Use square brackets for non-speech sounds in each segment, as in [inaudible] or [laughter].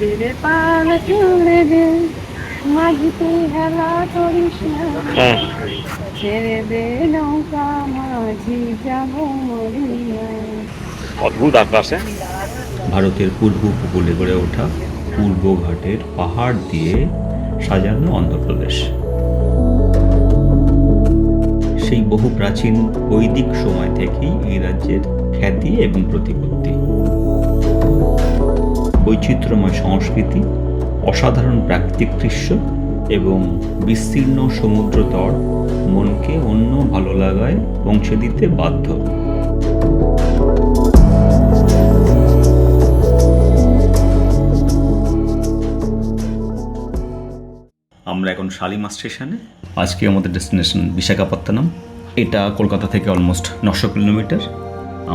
বেড়ে পাল চড়ে দে মাঝিতে হেলা করিস না। হ্যাঁ। ছেড়ে দে নৌকা মাঝি যাব মরিয়া অদ্ভুত আকাশে। ভারতের পূর্ব উপকূলে গড়ে ওঠা পূর্ব ঘাটের পাহাড় দিয়ে সাজানো অন্ধ্রপ্রদেশ। সেই বহু প্রাচীন বৈদিক সময় থেকেই এই রাজ্যের খ্যাতি এবং প্রতিপত্তি বৈচিত্র্যময় সংস্কৃতি অসাধারণ প্রাকৃতিক দৃশ্য এবং বিস্তীর্ণ সমুদ্র তট মনকে অন্য ভালো লাগায় পৌঁছে দিতে বাধ্য। আমরা এখন শালিমা স্টেশনে। আজকে আমাদের ডেস্টিনেশন বিশাখাপত্তনম। এটা কলকাতা থেকে অলমোস্ট নশো কিলোমিটার।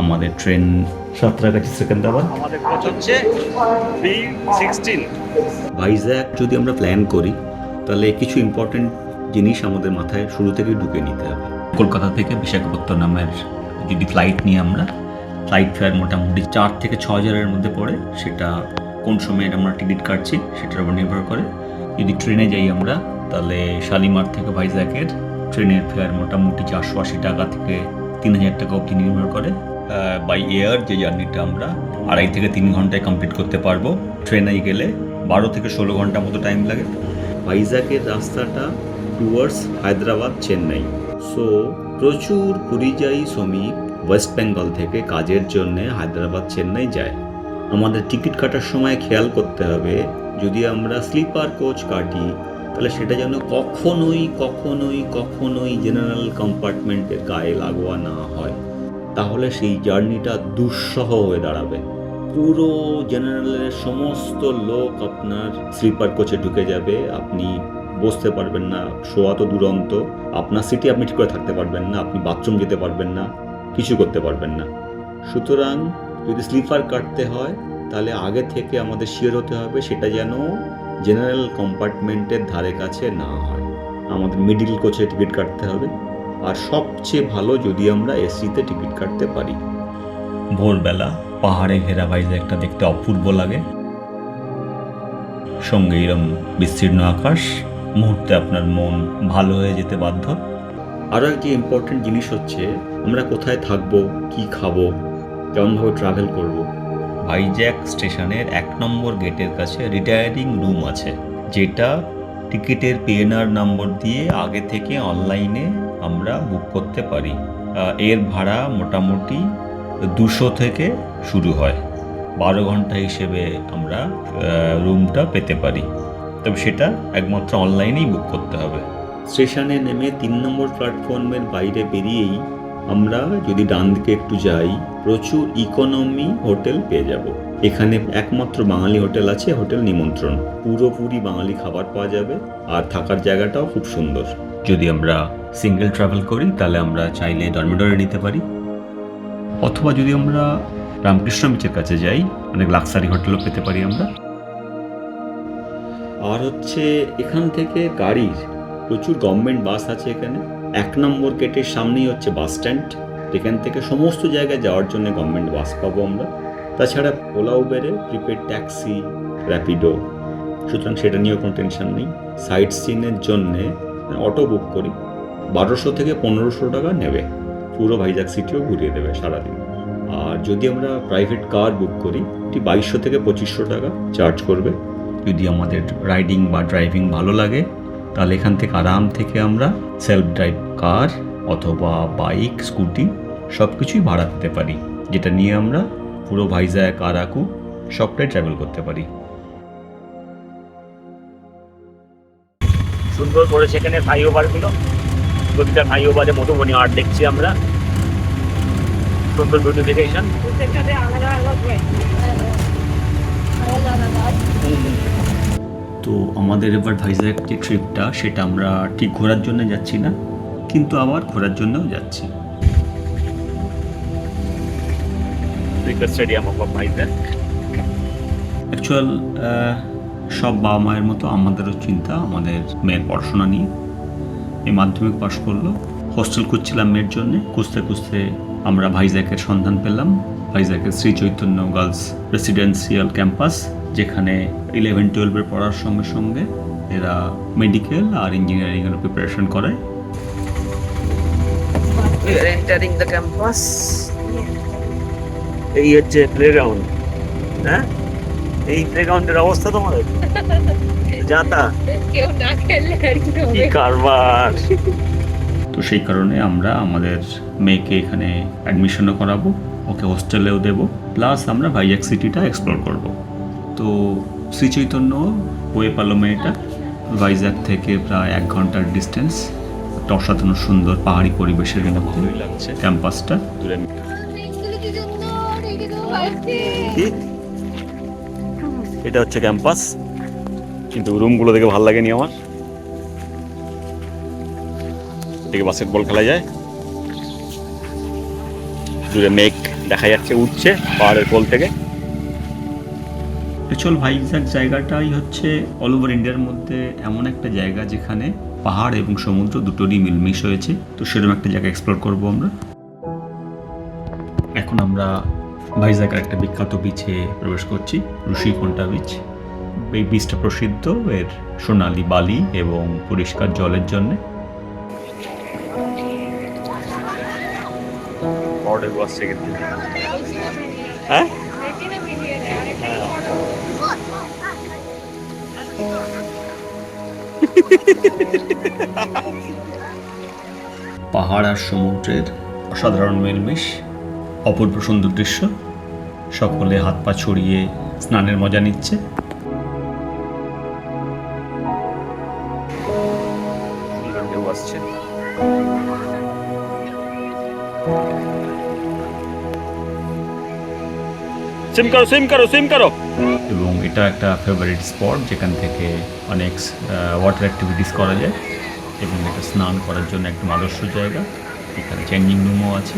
আমাদের ট্রেন সাঁতরাগাছি সেকেন্দ্রাবাদ আমাদের খরচ হচ্ছে থ্রি সিক্সটিন ভাইজ্যাক যদি আমরা প্ল্যান করি তাহলে কিছু ইম্পর্টেন্ট জিনিস আমাদের মাথায় শুরু থেকেই ঢুকে নিতে হবে। কলকাতা থেকে বিশাখাপত্তনমের যদি ফ্লাইট নিই আমরা ফ্লাইট ফেয়ার মোটামুটি চার থেকে ছ হাজারের মধ্যে পড়ে সেটা কোন সময় আমরা টিকিট কাটছি সেটার উপর নির্ভর করে। যদি ট্রেনে যাই আমরা তাহলে শালিমার থেকে ভাইজ্যাকের ট্রেনের ফেয়ার মোটামুটি চারশো আশি টাকা থেকে তিন হাজার টাকা অবধি নির্ভর করে। বাই এয়ার যে জার্নিটা আমরা, আড়াই থেকে তিন ঘন্টায় কমপ্লিট করতে পারব। ট্রেনে গেলে বারো থেকে ষোলো ঘণ্টা মতো টাইম লাগে। ভাইজাকের রাস্তাটা টুয়ার্ডস হায়দ্রাবাদ চেন্নাই সো প্রচুর পরিযায়ী শ্রমিক ওয়েস্ট বেঙ্গল থেকে কাজের জন্য হায়দ্রাবাদ চেন্নাই যায়। আমাদের টিকিট কাটার সময় খেয়াল করতে হবে, যদি আমরা স্লিপার কোচ কাটি, তাহলে সেটা যেন কখনোই কখনোই কখনোই জেনারেল কম্পার্টমেন্টের গায়ে লাগোয়া না হয়। তাহলে সেই জার্নিটা দুঃসহ হয়ে দাঁড়াবে। পুরো জেনারেলের সমস্ত লোক আপনার স্লিপার কোচে ঢুকে যাবে, আপনি বসতে পারবেন না, শোয়া তো দুরন্ত, আপনার সিটি আপনি ঠিক করে থাকতে পারবেন না, আপনি বাথরুম যেতে পারবেন না, কিছু করতে পারবেন না। সুতরাং যদি স্লিপার কাটতে হয়, তাহলে আগে থেকে আমাদের শিওর হতে হবে সেটা যেন জেনারেল কম্পার্টমেন্টের ধারে কাছে না হয়। আমাদের মিডিল কোচে টিকিট কাটতে হবে। আর সবচেয়ে ভালো যদি আমরা এসিতে টিকিট কাটতে পারি। ভোরবেলা পাহাড়ে ঘেরা ভাইজ্যাকটা দেখতে অপূর্ব লাগে। সঙ্গে এরম বিস্তীর্ণ আকাশ মুহূর্তে আপনার মন ভালো হয়ে যেতে বাধ্য। আরও একটি ইম্পর্টেন্ট জিনিস হচ্ছে আমরা কোথায় থাকব কি খাব কেমনভাবে ট্রাভেল করব। ভাইজ্যাক স্টেশনের এক নম্বর গেটের কাছে রিটায়ারিং রুম আছে যেটা টিকিটের পিএনআর নম্বর দিয়ে আগে থেকে অনলাইনে আমরা বুক করতে পারি। এর ভাড়া মোটামুটি দুশো থেকে শুরু হয়। বারো ঘণ্টা হিসেবে আমরা রুমটা পেতে পারি। তবে সেটা একমাত্র অনলাইনেই বুক করতে হবে। স্টেশনে নেমে তিন নম্বর প্ল্যাটফর্মের বাইরে বেরিয়েই আমরা যদি ডান দিকে একটু যাই প্রচুর ইকোনমি হোটেল পেয়ে যাব। এখানে একমাত্র বাঙালি হোটেল আছে হোটেল নিমন্ত্রণ। পুরোপুরি বাঙালি খাবার পাওয়া যাবে আর থাকার জায়গাটাও খুব সুন্দর। যদি আমরা সিঙ্গেল ট্রাভেল করি, তাহলে আমরা চাইলে ডরমিটরি নিতে পারি। অথবা যদি আমরা রামকৃষ্ণ বিচের কাছে যাই, অনেক লাক্সারি হোটেলও পেতে পারি আমরা। আর হচ্ছে এখান থেকে গাড়ির প্রচুর গভর্নমেন্ট বাস আছে এখানে। এক নম্বর গেটের সামনেই হচ্ছে বাস স্ট্যান্ড এখান থেকে সমস্ত জায়গায় যাওয়ার জন্য গভর্নমেন্ট বাস পাবো আমরা। তাছাড়া ওলা উবেরে প্রিপেড ট্যাক্সি র্যাপিডো সুতরাং সেটা নিয়েও কোনো টেনশন নেই। সাইট সিনের জন্যে অটো বুক করি। বারোশো থেকে পনেরোশো টাকা নেবে। পুরো ভাইজাগ সিটিও ঘুরিয়ে দেবে সারাদিন। আর যদি আমরা প্রাইভেট কার বুক করি, এটি বাইশশো থেকে পঁচিশশো টাকা চার্জ করবে। যদি আমাদের রাইডিং বা ড্রাইভিং ভালো লাগে, তাহলে এখান থেকে আরাম থেকে আমরা সেলফ ড্রাইভ কার অথবা বাইক স্কুটি সব কিছুই ভাড়া দিতে পারি, যেটা নিয়ে আমরা পুরো ভাইজ্যাক আরাকু সবটাই ট্রাভেল করতে পারি। সুন্দর করেছে এখানে ফ্লাইওভারগুলো প্রতিটা ফ্লাইওভারে মধুবনী আর্ট দেখছি আমরা। সুন্দর বিউটিফিকেশন। তো আমাদের এবার ভাইজ্যাক যে ট্রিপটা সেটা আমরা ঠিক ঘোরার জন্য যাচ্ছি না কিন্তু আবার ঘোরার জন্যও যাচ্ছি। স্টেডিয়াম অফ ভাইজ্যাক অ্যাকচুয়াল সব বাবা মায়ের মতো আমাদেরও চিন্তা আমাদের মেয়ের পড়াশোনা নিয়ে। এই মাধ্যমিক পাশ করল। হোস্টেল খুঁজছিলাম মেয়ের জন্যে। খুঁজতে খুঁজতে আমরা ভাইজ্যাকের সন্ধান পেলাম। ভাইজ্যাকের Shri Chaitanya girls residential campus যেখানে ইলেভেন টুয়েলভের পড়ার সঙ্গে সঙ্গে এরা মেডিকেল আর ইঞ্জিনিয়ারিংয়ের প্রিপারেশন করায় We are entering the campus. এই হচ্ছে প্লেগ্রাউন্ড হ্যাঁ? এই প্লেগ্রাউন্ডের অবস্থা তোমাদের? [laughs] যাতা কেউ না খেললে আর কি হবে? কারবার? তো সেই কারণে আমরা আমাদের মেয়েকে এখানে অ্যাডমিশনও করাবো ওকে হোস্টেলেও দেব প্লাস আমরা ভাইজাগ সিটিটা এক্সপ্লোর করব। তো শ্রী চৈতন্য বয়ে পালো মেয়েটা ভাইজাগ থেকে প্রায় এক ঘণ্টার ডিস্টেন্স একটা অসাধারণ সুন্দর পাহাড়ি পরিবেশের মধ্যে লাগছে। ক্যাম্পাসটা এটা হচ্ছে ক্যাম্পাস কিন্তু রুমগুলো দেখে ভালো লাগেনি আমার। এদিকে বাস্কেটবল খেলা যায়। দূরে মেঘ দেখা যাচ্ছে উঠছে পাহাড়ের কোল থেকে। অ্যাকচুয়াল ভাইজাগ জায়গাটাই হচ্ছে অল ওভার ইন্ডিয়ার মধ্যে এমন একটা জায়গা যেখানে পাহাড় এবং সমুদ্র দুটোরই মিলমিশ হয়েছে। তো সেরকম একটা জায়গা এক্সপ্লোর করব আমরা। এখন আমরা ভাইজাগের একটা বিখ্যাত বিচে প্রবেশ করছি ঋষিকোন্টা বিচ এই বিচটা প্রসিদ্ধ এর সোনালি বালি এবং পরিষ্কার জলের জন্যে। পাহাড়ে বসছে কিন্তু হ্যাঁ? পাহাড় আর সমুদ্রের অসাধারণ মিলমিশ অপূর্ব সুন্দর দৃশ্য। সকলে হাত পা ছড়িয়ে স্নানের মজা নিচ্ছে। সিম করো সিম করো সিম করো এবং এটা একটা ফেভারিট স্পট যেখান থেকে অনেক ওয়াটার অ্যাক্টিভিটিস করা যায় এবং এটা স্নান করার জন্য একদম আদর্শ জায়গা। এখানে চেঞ্জিং রুমও আছে।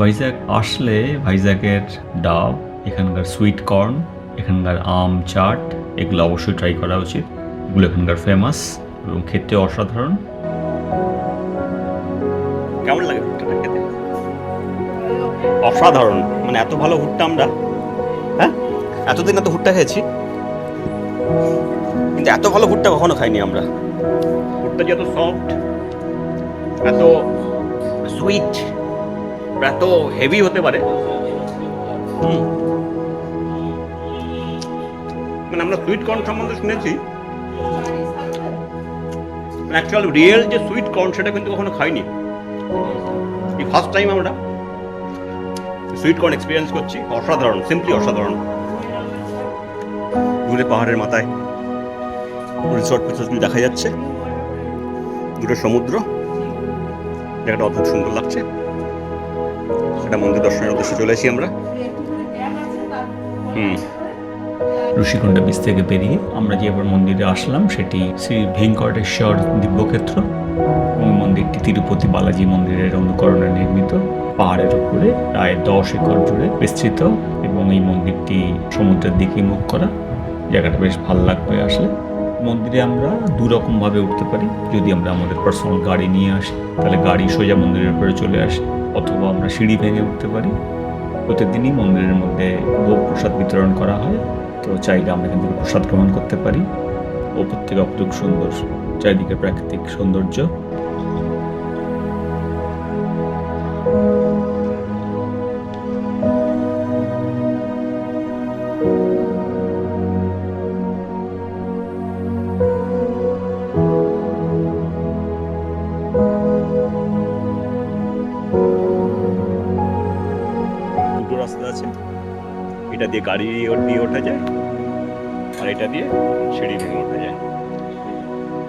ভাইজ্যাগ আসলে ভাইজ্যাগের ডাব, এখানকার সুইট কর্ন এখানকার আম চাট, এগুলো অবশ্যই ট্রাই করা উচিত। এগুলো এখানকার ফেমাস এবং খেতে অসাধারণ। অসাধারণ। মানে এত ভালো ভুট্টা আমরা হ্যাঁ? এতদিন এত ভুট্টা খেয়েছি। কিন্তু এত ভালো ভুট্টা কখনো খাইনি আমরা। ভুট্টা যে এত সফট এত সুইট এত হেভি হতে পারে। হুম। মানে আমরা সুইট কর্ন সম্বন্ধে শুনেছি। অ্যাকচুয়াল রিয়েল যে সুইট কর্ন সেটা কিন্তু কখনো খাইনি। এই ফার্স্ট টাইম আমরা। সুইট কর্ন এক্সপিরিয়েন্স করছি, অসাধারণ সিম্পলি অসাধারণ। দূরে পাহাড়ের মাথায় রিসর্ট ফিসর্টগুলি দেখা যাচ্ছে। দূরে সমুদ্র। জায়গাটা অদ্ভুত সুন্দর লাগছে। সেটা মন্দির দর্শনের উদ্দেশ্যে চলে আসি আমরা। হুম। ঋষিকুণ্ডা বীচ থেকে বেরিয়ে আমরা যে এবার মন্দিরে আসলাম, সেটি শ্রী ভেঙ্কটেশ্বর দিব্যক্ষেত্র। ওই মন্দিরটি তিরুপতি বালাজি মন্দিরের অনুকরণে নির্মিত। পাহাড়ের উপরে, প্রায় দশ একর জুড়ে বিস্তৃত এবং এই মন্দিরটি সমুদ্রের দিকে মুখ করা। জায়গাটা বেশ ভালো লাগবে আসলে। মন্দিরে আমরা দু রকমভাবে উঠতে পারি। যদি আমরা আমাদের পার্সোনাল গাড়ি নিয়ে আসি, তাহলে গাড়ি সোজা মন্দিরের উপরে চলে আসে, অথবা আমরা সিঁড়ি ভেঙে উঠতে পারি। প্রতিদিনই মন্দিরের মধ্যে ভোগ প্রসাদ বিতরণ করা হয়। তো চাইলে আমরা কিন্তু প্রসাদ গ্রহণ করতে পারি। ওপর থেকে অপরূপ সুন্দর, চারিদিকে প্রাকৃতিক সৌন্দর্য। দিয়ে গাড়ি দিয়ে ওঠা যায়, আর এটা দিয়ে সিঁড়ি ভেঙে ওঠা যায়।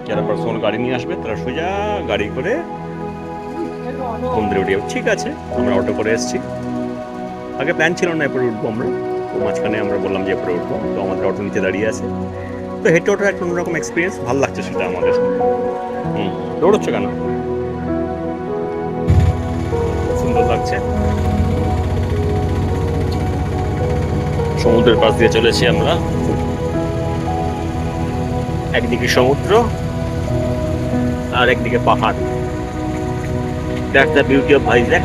যারা পার্সোনাল গাড়ি নিয়ে আসবে, তারা সোজা গাড়ি করে মন্দিরে উঠে ঠিক আছে, আমরা অটো করে এসেছি। আগে প্ল্যান ছিল না এরপরে উঠবো আমরা। মাঝখানে আমরা বললাম যে এরপরে উঠবো, তো আমাদের অটো নিচে দাঁড়িয়ে আছে। তো হেঁটে ওঠার একটা অন্যরকম এক্সপিরিয়েন্স ভালো লাগছে সেটা আমাদের। হুম, দৌড়চ্ছ কেন? সুন্দর লাগছে। সমুদ্রের পাশ দিয়ে চলেছি আমরা। একদিকে সমুদ্র আর একদিকে পাহাড়। That's the beauty of Vizag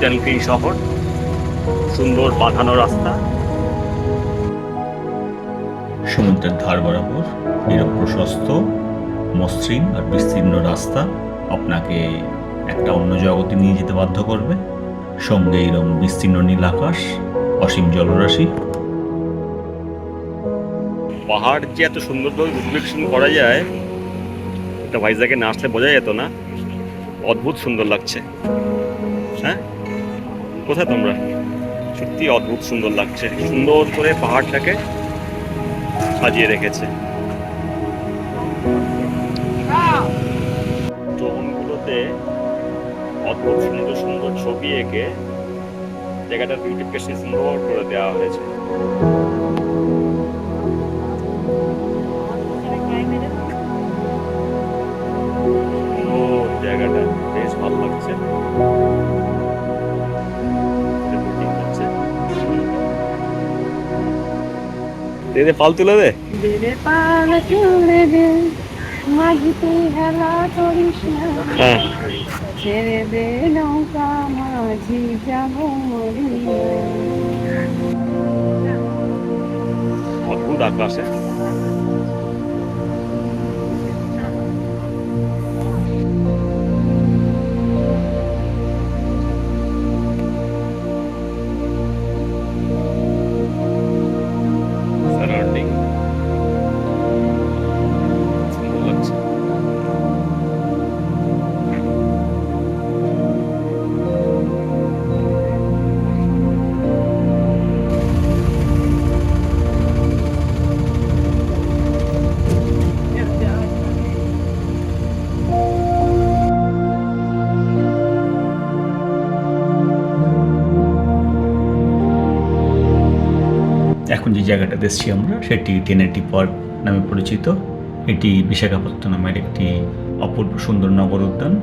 and clean শহর, সুন্দর বাঁধানো রাস্তা। সমুদ্রের ধার বরাবর নিরব প্রশস্ত, মসৃণ আর বিস্তীর্ণ রাস্তা আপনাকে একটা অন্য জগতে নিয়ে যেতে বাধ্য করবে। সঙ্গে এরম বিস্তীর্ণ নীল আকাশ অসীম জলরাশি। পাহাড় যে এত সুন্দরভাবে রিফ্লেকশন করা যায়, এটা ভাইজাকে না আসলে বোঝা যেত না। অদ্ভুত সুন্দর লাগছে। হ্যাঁ? কোথায় তোমরা? সত্যি অদ্ভুত সুন্দর লাগছে। সুন্দর করে পাহাড়টাকে সাজিয়ে রেখেছে। অদ্ভুত সুন্দর সুন্দর ছবি এঁকে জায়গাটার বিউটিফিকেশন সুন্দর করে দেওয়া হয়েছে। জায়গাটা বেশ ভালো লাগছে। দে পাল চড়ে দে। মাঝিতে হেলা করিস না। হ্যাঁ। ছেড়ে দে নৌকা মাঝি যাব মরিয়া। অদ্ভুত এসেছি আমরা, সেটি টেনেটি পার্ক নামে পরিচিত। এটি বিশাখাপত্তনমের একটি অপূর্ব সুন্দর নগর উদ্যান,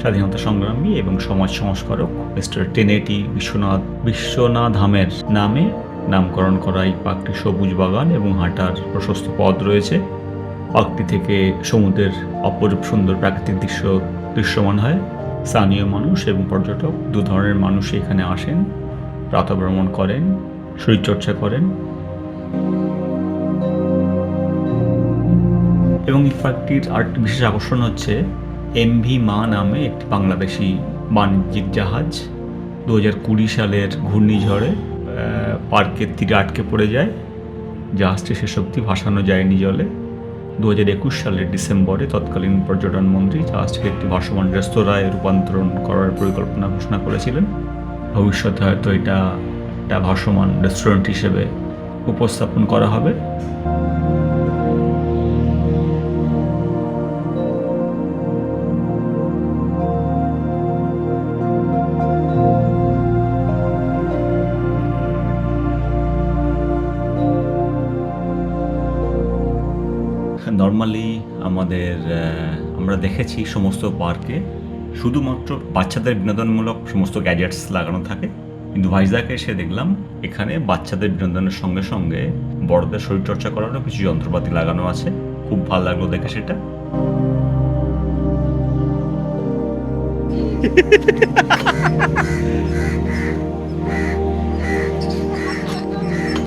স্বাধীনতা সংগ্রামী এবং সমাজ সংস্কারক মিস্টার টেনেটি বিশ্বনাথ বিশ্বনাথ ধামের নামে নামকরণ করা এই পার্কটি সবুজ বাগান এবং হাঁটার প্রশস্ত পথ রয়েছে। পার্কটি থেকে সমুদ্রের অপরূপ সুন্দর প্রাকৃতিক দৃশ্য দৃশ্যমান হয়। স্থানীয় মানুষ এবং পর্যটক দু ধরনের মানুষ এখানে আসেন প্রাতভ্রমণ করেন, শরীরচর্চা করেন এবং এই পার্কটির আরেকটি বিশেষ আকর্ষণ হচ্ছে এমভি মা নামে একটি বাংলাদেশি বাণিজ্যিক জাহাজ দু হাজার কুড়ি সালের ঘূর্ণিঝড়ে পার্কের তীরে আটকে পড়ে যায়। জাহাজটি শেষ অবধি ভাসানো যায়নি জলে। দু হাজার একুশ সালের ডিসেম্বরে তৎকালীন পর্যটন মন্ত্রী জাহাজটিকে একটি ভাসমান রেস্তোরাঁয় রূপান্তরণ করার পরিকল্পনা ঘোষণা করেছিলেন। ভবিষ্যতে হয়তো এটা একটা ভাসমান রেস্টুরেন্ট হিসেবে উপস্থাপন করা হবে। নর্মালি আমাদের আমরা দেখেছি সমস্ত পার্কে শুধুমাত্র বাচ্চাদের বিনোদনমূলক সমস্ত গ্যাজেটস লাগানো থাকে। কিন্তু ভাইজাকে এসে দেখলাম, এখানে বাচ্চাদের বিনোদনের সঙ্গে সঙ্গে বড়দের শরীরচর্চা করারও কিছু যন্ত্রপাতি লাগানো আছে। খুব ভালো লাগল দেখে সেটা।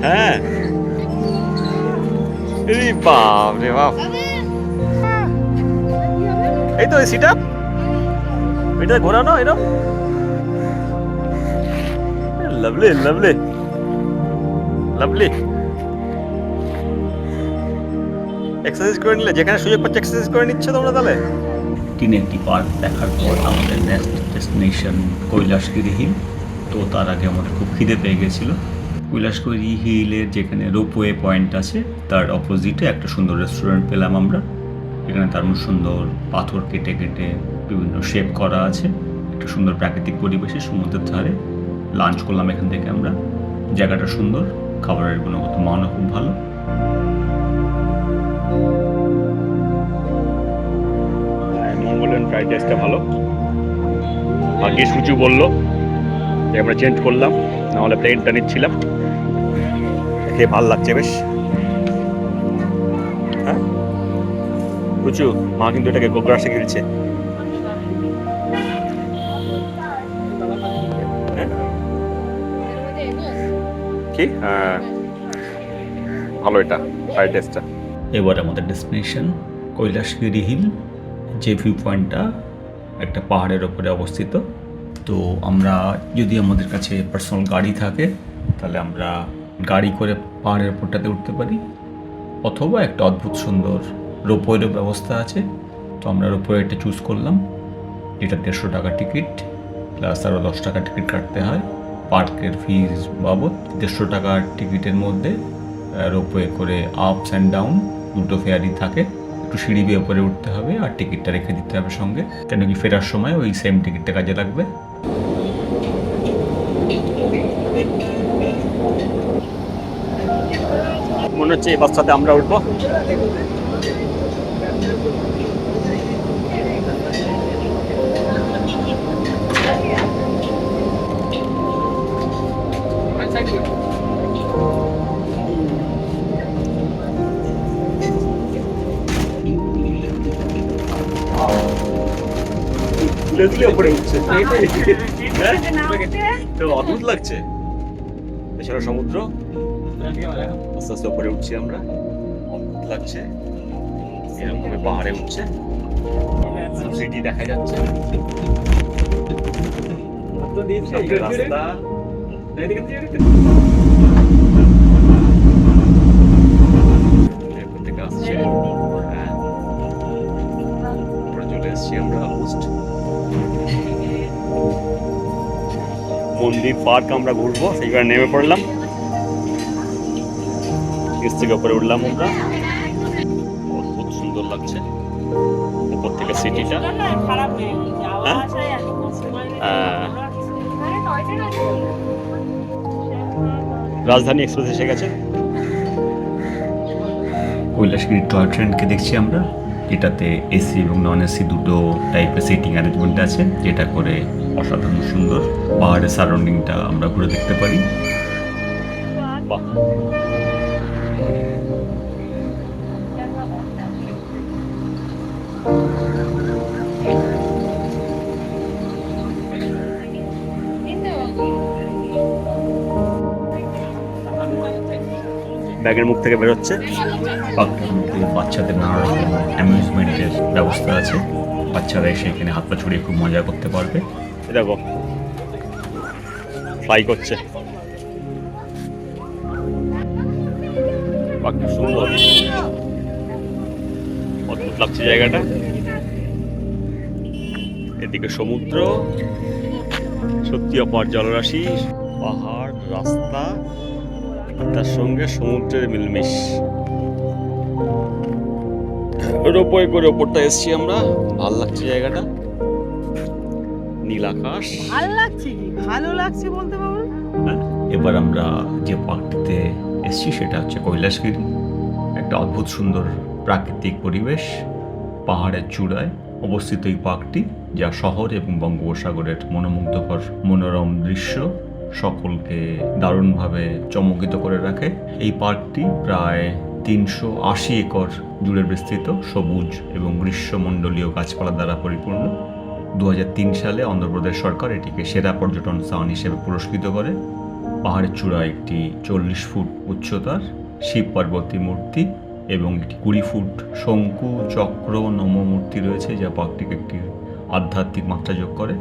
হ্যাঁ। বাপ। এই তো সিট আপ এটা ঘোরানো এরকম লাভলি লাভলি লাভলি এক্সারসাইজ করে নিলে, যেখানে সুযোগ পাচ্ছে এক্সারসাইজ করে নিচ্ছ তোমরা তাহলে। টিনে একটি পার্ক দেখার পর আমাদের নেক্সট ডেস্টিনেশন কৈলাসগিরি হিল তো তার আগে আমাদের খুব খিদে পেয়ে গেছিল। কৈলাসগিরি হিলের যেখানে রোপওয়ে পয়েন্ট আছে, তার অপোজিটে একটা সুন্দর রেস্টুরেন্ট পেলাম আমরা। এখানে দারুণ সুন্দর পাথর কেটে কেটে বিভিন্ন শেপ করা আছে। একটা সুন্দর প্রাকৃতিক পরিবেশে সমুদ্রের ধারে। লাঞ্চ করলাম এখান থেকে আমরা। জায়গাটা সুন্দর, খাবারের গুণগত মানও খুব ভালো। মঙ্গলের ফ্রাইড রাইসটা ভালো। ভাগ্যে সুচু বলল যে আমরা চেঞ্জ করলাম, নাহলে প্লেনটা নিচ্ছিলাম। খেয়ে ভালো লাগছে বেশ। হ্যাঁ? সুচু মা কিন্তু এটাকে গোগ্রাসে গিলছে কি? আহ, ভালো এটা ফ্রাইড রাইসটা এবার আমাদের ডেস্টিনেশন কৈলাসগিরি হিল যে ভিউ পয়েন্টটা একটা পাহাড়ের ওপরে অবস্থিত। তো আমরা যদি আমাদের কাছে পার্সোনাল গাড়ি থাকে তাহলে আমরা গাড়ি করে পাহাড়ের ওপরটাতে উঠতে পারি। অথবা একটা অদ্ভুত সুন্দর রোপওয়েরও ব্যবস্থা আছে। তো আমরা রোপওয়েটা চুজ করলাম। এটা দেড়শো টাকা টিকিট প্লাস আরও দশ টাকা টিকিট কাটতে হয়। পার্কের ফিজ বাবদ দেড়শো টাকার টিকিটের মধ্যে রোপওয়ে করে আপস অ্যান্ড ডাউন দুটো ফেয়ারই থাকে। একটু সিঁড়ি বেয়ে উপরে উঠতে হবে আর টিকিটটা রেখে দিতে হবে সঙ্গে। কেন কি ফেরার সময় ওই সেম টিকিটটা কাজে লাগবে। মনে হচ্ছে এই বাচ্চাতে আমরা উঠবো। অদ্ভুত লাগছে। এছাড়া সমুদ্র। আস্তে আস্তে উপরে উঠছি আমরা। অদ্ভুত লাগছে। এরকম পাহাড়ে উঠছে। সিটি দেখা যাচ্ছে। রাস্তা। মন্দির পার্ক আমরা ঘুরবো সেইবার নেমে পড়লাম। থেকে উপরে উঠলাম আমরা। অদ্ভুত সুন্দর লাগছে। উপর থেকে সিটিটা। হয়ে? রাজধানী এক্সপ্রেস এসে গেছে। কৈলাসগিরি টয় ট্রেনকে দেখছি আমরা। এটাতে এসি এবং নন এসি দুটো টাইপের সিটিং অ্যারেঞ্জমেন্ট আছে, যেটা করে অসাধারণ সুন্দর পাহাড়ের সারাউন্ডিংটা আমরা ঘুরে দেখতে পারি। বাহ। ব্যাগের মুখ থেকে বেরোচ্ছে। পার্কটার মধ্যে বাচ্চাদের নানা রকম অ্যামিউজমেন্টের ব্যবস্থা আছে। বাচ্চারা এসে এখানে হাত পা ছড়িয়ে খুব মজা করতে পারবে। দেখো ফ্লাই করছে। বাহ, কি সুন্দর। অদ্ভুত লাগছে জায়গাটা। এদিকে সমুদ্র সত্যি অপার জলরাশি পাহাড় রাস্তা। তার সঙ্গে সমুদ্রের মিলমিশ। রোপওয়ে করে ওপরটা এসছি আমরা। ভালো লাগছে জায়গাটা? নীল আকাশ। ভালো লাগছে ভালো লাগছে বলতে পারব এবার আমরা যে পার্কটিতে এসেছি সেটা হচ্ছে কৈলাসগিরি। একটা অদ্ভুত সুন্দর প্রাকৃতিক পরিবেশ পাহাড়ের চূড়ায় অবস্থিত এই পার্কটি যা শহর এবং বঙ্গোপসাগরের মনোমুগ্ধকর মনোরম দৃশ্য। সকলকে দারুণভাবে চমকিত করে রাখে। এই পার্কটি প্রায় তিনশো আশি একর জুড়ে বিস্তৃত, সবুজ এবং গ্রীষ্মমণ্ডলীয় গাছপালা দ্বারা পরিপূর্ণ। দু হাজার তিন সালে অন্ধ্রপ্রদেশ সরকার এটিকে সেরা পর্যটন স্থান হিসেবে পুরস্কৃত করে। পাহাড়ের চূড়ায় একটি চল্লিশ ফুট উচ্চতার শিব পার্বতী মূর্তি এবং একটি কুড়ি ফুট শঙ্কু চক্র নম মূর্তি রয়েছে, যা পার্কটিকে একটি আধ্যাত্মিক মাত্রা যোগ করে।